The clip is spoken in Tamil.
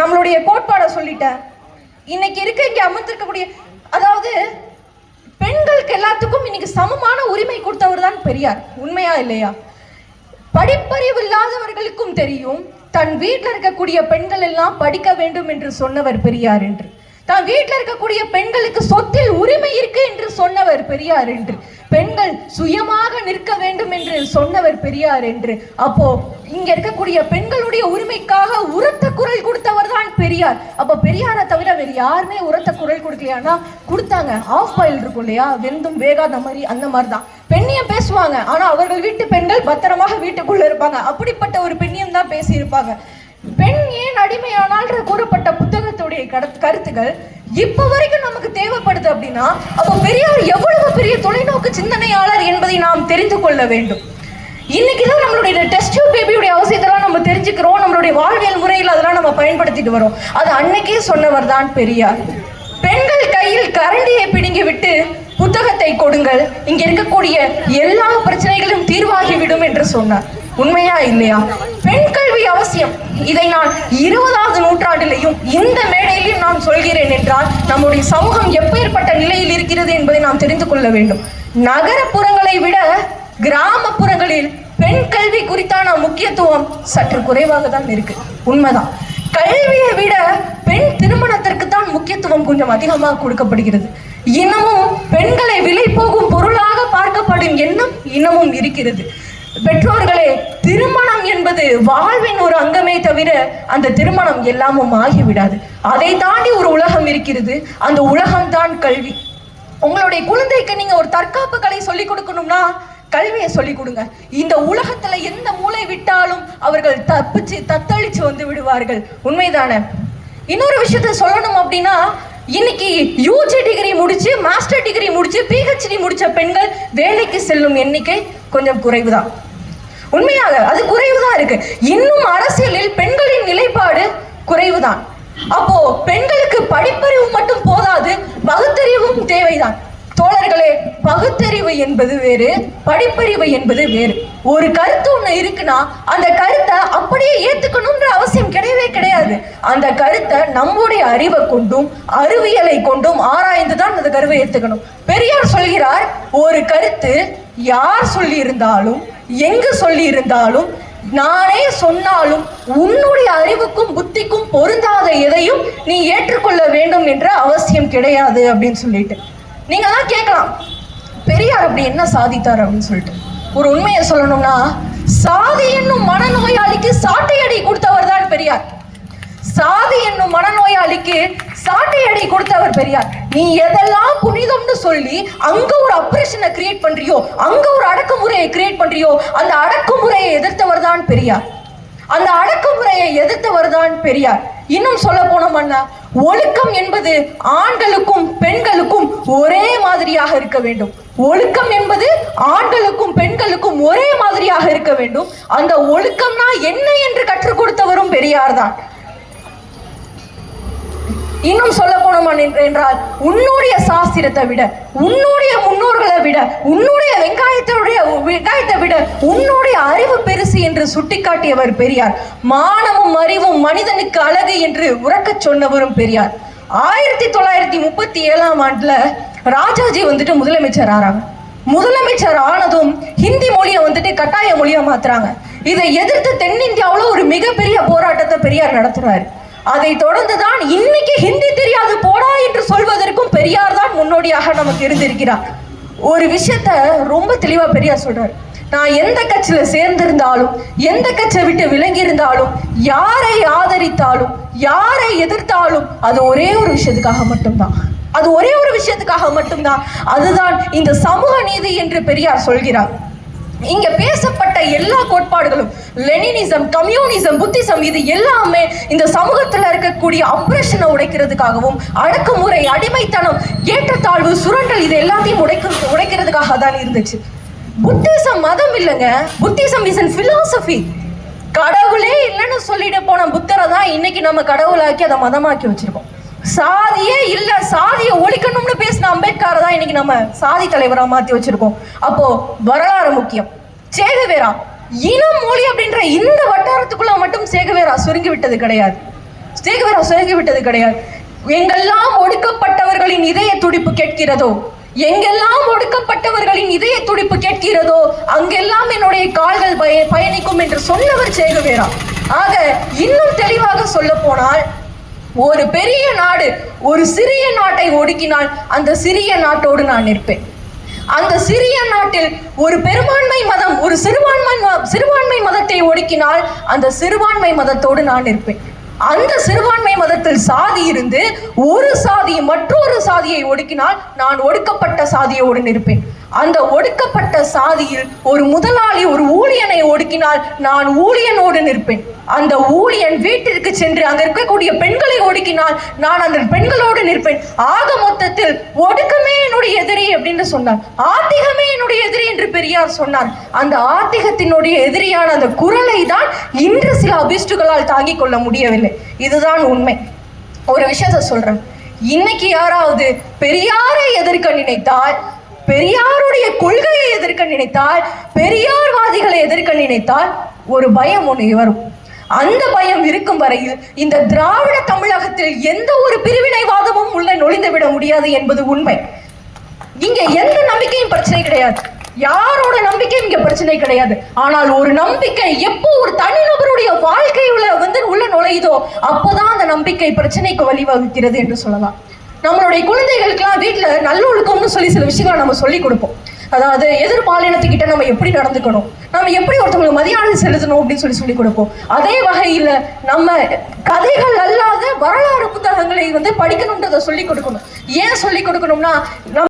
நம்மளுடைய கோட்பாடை சொல்லிட்டேன் இன்னைக்கு இருக்க இங்கே அமர்ந்திருக்கக்கூடிய அதாவது பெண்களுக்கு எல்லாத்துக்கும் இன்னைக்கு சமமான உரிமை கொடுத்தவர் தான் பெரியார். உண்மையா இல்லையா? படிப்பறிவு இல்லாதவர்களுக்கும் தெரியும் தன் வீட்டில் இருக்கக்கூடிய பெண்கள் எல்லாம் படிக்க வேண்டும் என்று சொன்னவர் பெரியார் என்று. தான் வீட்டில் இருக்கக்கூடிய பெண்களுக்கு சொத்தில் உரிமை இருக்கு என்று சொன்னவர் பெரியார் என்று. பெண்கள் சுயமாக நிற்க வேண்டும் என்று சொன்னவர் பெரியார் என்று. அப்போ இங்க இருக்கக்கூடிய பெண்களுடைய உரிமைக்காக உரத்த குரல் கொடுத்தவர் தான் பெரியார். அப்ப பெரியாரை தவிர வேறு யாருமே உரத்த குரல் கொடுக்கலையானா? கொடுத்தாங்க. ஆஃப் பாயில் இருக்கும் இல்லையா? வெந்தும் வேகாத மாதிரி அந்த மாதிரி தான் பெண்ணியம் பேசுவாங்க. ஆனா அவர்கள் வீட்டு பெண்கள் பத்திரமாக வீட்டுக்குள்ள இருப்பாங்க. அப்படிப்பட்ட ஒரு பெண்ணியம் தான் பேசியிருப்பாங்க. பெண் ஏன் அடிமையானால் கூறப்பட்ட புத்தகத்துடைய கட- கருத்துக்கள் இப்ப வரைக்கும் நமக்கு தேவைப்படுது அப்படின்னா அப்ப பெரியார் எவ்வளவு பெரிய தொலைநோக்கு சிந்தனையாளர் என்பதை நாம் தெரிந்து கொள்ள வேண்டும். இன்னைக்கு தான் நம்மளுடைய டெஸ்ட் டியூப் பேபியுடைய அவசியத்தெல்லாம் நம்ம தெரிஞ்சுக்கிறோம். நம்மளுடைய வாழ்வியல் முறையில் அதெல்லாம் நம்ம பயன்படுத்திட்டு வரோம். அது அன்னைக்கே சொன்னவர் தான் பெரியார். பெண்கள் கையில் கரண்டியை பிடுங்கி விட்டு புத்தகத்தை கொடுங்கள். இங்க இருக்கக்கூடிய எல்லா பிரச்சனைகளும் தீர்வாகிவிடும் என்று சொன்னார். உண்மையா இல்லையா? பெண் கல்வி அவசியம். இதை நான் இருபதாவது நூற்றாண்டிலையும் இந்த மேடையிலையும் நான் சொல்கிறேன் என்றால் நம்முடைய சமூகம் எப்பேற்பட்ட நிலையில் இருக்கிறது என்பதை நாம் தெரிந்து கொள்ள வேண்டும். நகரப்புறங்களை விட கிராமப்புறங்களில் பெண் கல்வி குறித்தான முக்கியத்துவம் சற்று குறைவாக தான் இருக்கு. உண்மைதான். கல்வியை விட பெண் திருமணத்திற்கு தான் முக்கியத்துவம் கொஞ்சம் அதிகமாக கொடுக்கப்படுகிறது. இன்னமும் பெண்களை விலை போகும் பொருளாக பார்க்கப்படும் எண்ணம் இன்னமும் இருக்கிறது. பெற்றோர்களே திருமணம் என்பது வாழ்வின் ஒரு அங்கமே தவிர அந்த திருமணம் எல்லாமும் ஆகிவிடாது. அதை தாண்டி ஒரு உலகம் இருக்கிறது. அந்த உலகம்தான் கல்வி. உங்களுடைய குழந்தைக்கு நீங்க ஒரு தற்காப்பு கலை சொல்லிக் கொடுக்கணும்னா கல்வியை சொல்லிக் கொடுங்க. இந்த உலகத்துல எந்த மூளை விட்டாலும் அவர்கள் தப்பிச்சு தத்தளிச்சு வந்து விடுவார்கள். உண்மைதானே? இன்னொரு விஷயத்த சொல்லணும் அப்படின்னா இன்னைக்கு யூஜி டிகிரி முடிச்சு மாஸ்டர் டிகிரி முடிச்சு பிஹெச்டி முடிச்ச பெண்கள் வேலைக்கு செல்லும் எண்ணிக்கை கொஞ்சம் குறைவுதான். உண்மையாக அது குறைவுதான் இருக்கு. இன்னும் அரசியலில் பெண்களின் நிலைப்பாடு குறைவுதான். அப்போ பெண்களுக்கு படிப்பறிவு மட்டும் போதாது பகுத்தறிவும் தேவைதான். தோழர்களே பகுத்தறிவு என்பது வேறு படிப்பறிவு என்பது வேறு. ஒரு கருத்து ஒண்ணு இருக்குன்னா அந்த கருத்தை அப்படியே ஏத்துக்கணும்ன்ற அவசியம் கிடையவே கிடையாது. அந்த கருத்தை நம்முடைய அறிவை கொண்டும் அறிவியலை கொண்டும் ஆராய்ந்து தான் அந்த கருவை ஏத்துக்கணும். பெரியார் சொல்கிறார் ஒரு கருத்து யார் சொல்லி இருந்தாலும் எங்கு சொல்லி இருந்தாலும் நானே சொன்னாலும் உன்னுடைய அறிவுக்கும் புத்திக்கும் பொருந்தாத எதையும் நீ ஏற்றுக்கொள்ள வேண்டும் என்ற அவசியம் கிடையாது அப்படின்னு சொல்லிட்டு. நீங்களாம் கேட்கலாம் பெரியார் அப்படி என்ன சாதித்தார் அப்படின்னு சொல்லிட்டு. ஒரு உண்மையை சொல்லணும்னா சாதி என்னும் மனநோயாளிக்கு சாட்டையடி கொடுத்தவர் தான் பெரியார். சாதி என்னும் மனநோயாளிக்கு சாட்டையடி கொடுத்தவர் பெரியார். நீ எதெல்லாம் புனிதம்னு சொல்லி அங்க ஒரு அப்ரேஷனை கிரியேட் பண்றியோ அங்க ஒரு அடக்குமுறையை கிரியேட் பண்றியோ அந்த அடக்குமுறையை எதிர்த்தவர் தான் பெரியார். அந்த அடக்குமுறையை எதிர்த்தவர் தான் பெரியார். இன்னும் சொல்ல போனோம்னா ஒழுக்கம் என்பது ஆண்களுக்கும் பெண்களுக்கும் ஒரே மாதிரியாக இருக்க வேண்டும். ஒழுக்கம் என்பது ஆண்களுக்கும் பெண்களுக்கும் ஒரே மாதிரியாக இருக்க வேண்டும். அந்த ஒழுக்கம்னா என்ன என்று கற்றுக் கொடுத்தவரும் பெரியார் தான். இன்னும் சொல்ல போனோம் என்றால் உன்னுடைய சாஸ்திரத்தை விட உன்னுடைய முன்னோர்களை விட உன்னுடைய வெங்காயத்தினுடைய வெங்காயத்தை விட உன்னுடைய அறிவு பெருசு என்று சுட்டிக்காட்டியவர் பெரியார். மானமும் அறிவும் மனிதனுக்கு அழகு என்று உறக்கச் சொன்னவரும் பெரியார். ஆயிரத்தி தொள்ளாயிரத்தி முப்பத்தி ஏழாம் ஆண்டுல ராஜாஜி வந்துட்டு முதலமைச்சர் ஆறாங்க. முதலமைச்சர் ஆனதும் ஹிந்தி மொழியை வந்துட்டு கட்டாய மொழியா மாத்துறாங்க. இதை எதிர்த்து தென்னிந்தியாவில் ஒரு மிகப்பெரிய போராட்டத்தை பெரியார் நடத்துறாரு. அதை தொடர்ந்துதான் இன்னைக்கு ஹிந்தி தெரியாது போடா என்று சொல்வதற்கும் பெரியார் தான் முன்னோடியாக நமக்கு இருந்திருக்கிறார். ஒரு விஷயத்த ரொம்ப தெளிவா பெரியார் சொல்றாரு. நான் எந்த கட்சியில சேர்ந்திருந்தாலும் எந்த கட்சியை விட்டு விலகி இருந்தாலும் யாரை ஆதரித்தாலும் யாரை எதிர்த்தாலும் அது ஒரே ஒரு விஷயத்துக்காக மட்டும்தான். அது ஒரே ஒரு விஷயத்துக்காக மட்டும்தான். அதுதான் இந்த சமூக நீதி என்று பெரியார் சொல்கிறார். இங்க பேசப்பட்ட எல்லா கோட்பாடுகளும் லெனினிசம் கம்யூனிசம் புத்திசம் இது எல்லாமே இந்த சமூகத்துல இருக்கக்கூடிய அப்ரேஷனை உடைக்கிறதுக்காகவும் அடக்குமுறை அடிமைத்தனம் ஏற்றத்தாழ்வு சுரண்டல் இது எல்லாத்தையும் உடைக்க உடைக்கிறதுக்காக தான் இருந்துச்சு. புத்திசம் மதம் இல்லைங்க. புத்திசம் இஸ் அன் பிலாசபி கடவுளே இல்லைன்னு சொல்லிட்டு போன புத்தரை தான் இன்னைக்கு நம்ம கடவுளாக்கி அதை மதமாக்கி வச்சிருக்கோம். சாதியே இல்ல சாதியை ஒழிக்கணும்னு பேசின அம்பேத்கர் தான் இன்னைக்கு நம்ம சாதி தலைவரா மாத்தி வச்சிருக்கோம். அப்போ வரலாறு முக்கியம். சேகவேரா இனம் மொழி அப்படின்ற இந்த வட்டாரத்துக்குள்ள மட்டும் சேகவேரா சுருங்கி விட்டது கிடையாது. சேகவேரா சுருங்கி விட்டது கிடையாது. எங்கெல்லாம் ஒடுக்கப்பட்டவர்களின் இதய துடிப்பு கேட்கிறதோ எங்கெல்லாம் ஒடுக்கப்பட்டவர்களின் இதய துடிப்பு கேட்கிறதோ அங்கெல்லாம் என்னுடைய கால்கள் பய பயணிக்கும் என்று சொன்னவர் சேகவேரா. ஆக இன்னும் தெளிவாக சொல்ல போனால் ஒரு பெரிய நாடு ஒரு சிறிய நாட்டை ஒடுக்கினால் அந்த சிறிய நாட்டோடு நான் நிற்பேன். அந்த சிறிய நாட்டில் ஒரு பெரும்பான்மை மதம் ஒரு சிறுபான்மை சிறுபான்மை மதத்தை ஒடுக்கினால் அந்த சிறுபான்மை மதத்தோடு நான் இருப்பேன் அந்த சிறுபான்மை மதத்தில் சாதி இருந்து ஒரு சாதி மற்றொரு சாதியை ஒடுக்கினால் நான் ஒடுக்கப்பட்ட சாதியோடு நிற்பேன். அந்த ஒடுக்கப்பட்ட சாதியில் ஒரு முதலாளி ஒரு ஊழியனை ஒடுக்கினால் நான் ஊழியனோடு நிற்பேன். அந்த ஊழியன் வீட்டிற்கு சென்று அங்க இருக்கக்கூடிய பெண்களை ஒடுக்கினால் நான் அந்த பெண்களோடு நிற்பேன். ஆக மொத்தத்தில் ஒடுக்கமே என்னுடைய எதிரி அப்படின்னு சொன்னார். ஆத்திகமே என்னுடைய எதிரி என்று பெரியார் சொன்னார். அந்த ஆத்திகத்தினுடைய எதிரியான அந்த குரலை தான் இன்று சில அபிஷ்டுகளால் தாங்கிக் கொள்ள முடியவில்லை. இதுதான் உண்மை. ஒரு விஷயத்த சொல்றேன். இன்னைக்கு யாராவது பெரியாரை எதிர்க்க நினைத்தால் பெரியாருடைய கொள்கையை எதிர்க்க நினைத்தால் பெரியார்வாதிகளை எதிர்க்க நினைத்தால் ஒரு பயம் ஒன்று வரும். அந்த பயம் இருக்கும் வரையில் இந்த திராவிட தமிழகத்தில் எந்த ஒரு பிரிவினைவாதமும் உள்ள நுழைந்து விட முடியாது என்பது உண்மை. இங்க எந்த நம்பிக்கையும் பிரச்சனை கிடையாது. யாரோட நம்பிக்கையும் இங்க பிரச்சனை கிடையாது. ஆனால் ஒரு நம்பிக்கை எப்போ ஒரு தனிநபருடைய வாழ்க்கையுள்ள வந்து உள்ள நுழையுதோ அப்போதான் அந்த நம்பிக்கை பிரச்சனைக்கு வழிவகுக்கிறது என்று சொல்லலாம். நம்மளுடைய குழந்தைகளுக்கெல்லாம் வீட்டில் நல்லொழுக்கம்னு சொல்லி சில விஷயங்களை நம்ம சொல்லி கொடுப்போம். அதாவது எதிர்பாலினத்துக்கிட்ட நம்ம எப்படி நடந்துக்கணும்? நம்ம எப்படி ஒருத்தவங்களுக்கு மரியாதை செலுத்தணும் அப்படின்னு சொல்லி சொல்லி கொடுப்போம். அதே வகையில் நம்ம கதைகள் அல்லாத வரலாறு புத்தகங்களை வந்து படிக்கணுன்றதை சொல்லி கொடுக்கணும். ஏன் சொல்லி கொடுக்கணும்னா நம்ம